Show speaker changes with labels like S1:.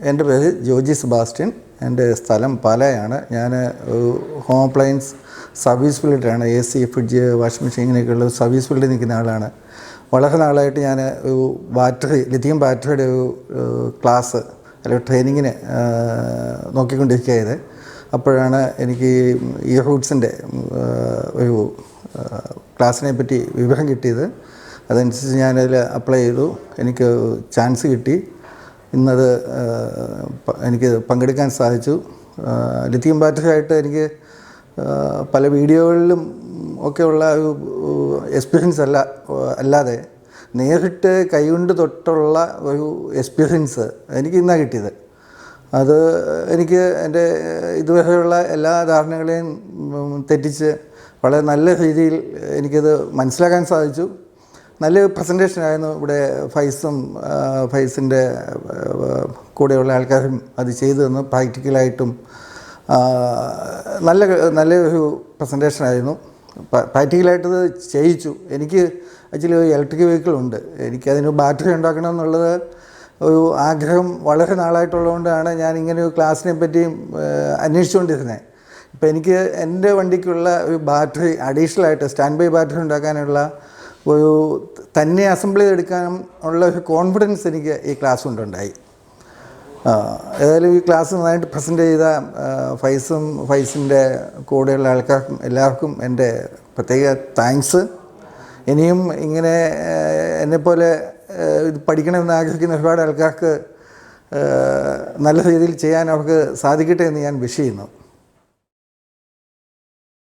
S1: എന്റെ പേര് ജോജി സെബാസ്റ്റ്യൻ. എന്റെ സ്ഥലം പാലയാണ്. ഞാൻ home appliance service ഫീൽഡിലാണ്. A C fridge washing machine ഇങ്ങനെയൊക്കെയുള്ള സർവീസ് ഫീൽഡിൽ നിൽക്കുന്ന ആളാണ്. വളരെ നാളായിട്ട് ഞാൻ ഒരു ബാറ്ററി ലിഥിയം ബാറ്ററിയുടെ ഒരു ക്ലാസ് അല്ലെങ്കിൽ ട്രെയിനിങ്ങിന് നോക്കിക്കൊണ്ടിരിക്കുകയത് അപ്പോഴാണ് എനിക്ക് ഈ റൂട്ട്സിന്റെ ഒരു ക്ലാസ്സിനെ പറ്റി വിവരം കിട്ടിയത്. അതനുസരിച്ച് ഞാനതിൽ അപ്ലൈ ചെയ്തു. എനിക്ക് ചാൻസ് കിട്ടി. ഇന്നത് എനിക്ക് പങ്കെടുക്കാൻ സാധിച്ചു. ലിഥിയം ബാറ്ററിയായിട്ട് എനിക്ക് പല വീഡിയോകളിലും ഒക്കെയുള്ള ഒരു എക്സ്പീരിയൻസ് അല്ല അല്ലാതെ നേരിട്ട് കൈകൊണ്ട് തൊട്ടുള്ള ഒരു എക്സ്പീരിയൻസ് എനിക്ക് ഇന്നാണ് കിട്ടിയത്. അത് എനിക്ക് എന്റെ ഇതുവരെയുള്ള എല്ലാ ധാരണകളെയും തെറ്റിച്ച് വളരെ നല്ല രീതിയിൽ എനിക്കത് മനസ്സിലാക്കാൻ സാധിച്ചു. നല്ല പ്രസന്റേഷൻ ആയിരുന്നു ഇവിടെ ഫൈസും ഫൈസിന്റെ കൂടെയുള്ള ആൾക്കാരും അത് ചെയ്തു തന്നു. പ്രാക്ടിക്കലായിട്ടും നല്ല നല്ലൊരു പ്രസന്റേഷനായിരുന്നു പ്രസന്റേഷൻ ആയിരുന്നു. പ്രാക്ടിക്കലായിട്ട് ഇത് ചെയ്യിച്ചു. എനിക്ക് ആക്ച്വലി ഒരു ഇലക്ട്രിക് വെഹിക്കിൾ ഉണ്ട്. എനിക്കതിന് ബാറ്ററി ഉണ്ടാക്കണം എന്നുള്ളത് ഒരു ആഗ്രഹം വളരെ നാളായിട്ടുള്ളതുകൊണ്ടാണ് ഞാൻ ഇങ്ങനെ ഒരു ക്ലാസ്സിനെ പറ്റിയും അന്വേഷിച്ചുകൊണ്ടിരുന്നത് ഇപ്പം എനിക്ക് എന്റെ വണ്ടിക്കുള്ള ഒരു ബാറ്ററി അഡീഷണൽ ആയിട്ട് സ്റ്റാൻഡ് ബൈ ബാറ്ററി ഉണ്ടാക്കാനുള്ള ഒരു തന്നെ അസംബിൾ ചെയ്തെടുക്കാനും ഉള്ള ഒരു കോൺഫിഡൻസ് എനിക്ക് ഈ ക്ലാസ് കൊണ്ടുണ്ടായി ഏതായാലും ഈ ക്ലാസ് നന്നായിട്ട് പ്രസന്റ് ചെയ്ത ഫൈസും ഫൈസിന്റെ കൂടെയുള്ള ആൾക്കാർക്കും എല്ലാവർക്കും എന്റെ പ്രത്യേക താങ്ക്സ് ഇനിയും ഇങ്ങനെ എന്നെപ്പോലെ ഇത് പഠിക്കണമെന്ന് ആഗ്രഹിക്കുന്ന ഒരുപാട് ആൾക്കാർക്ക് നല്ല രീതിയിൽ ചെയ്യാൻ അവർക്ക് സാധിക്കട്ടെ എന്ന് ഞാൻ വിഷ് ചെയ്യുന്നു.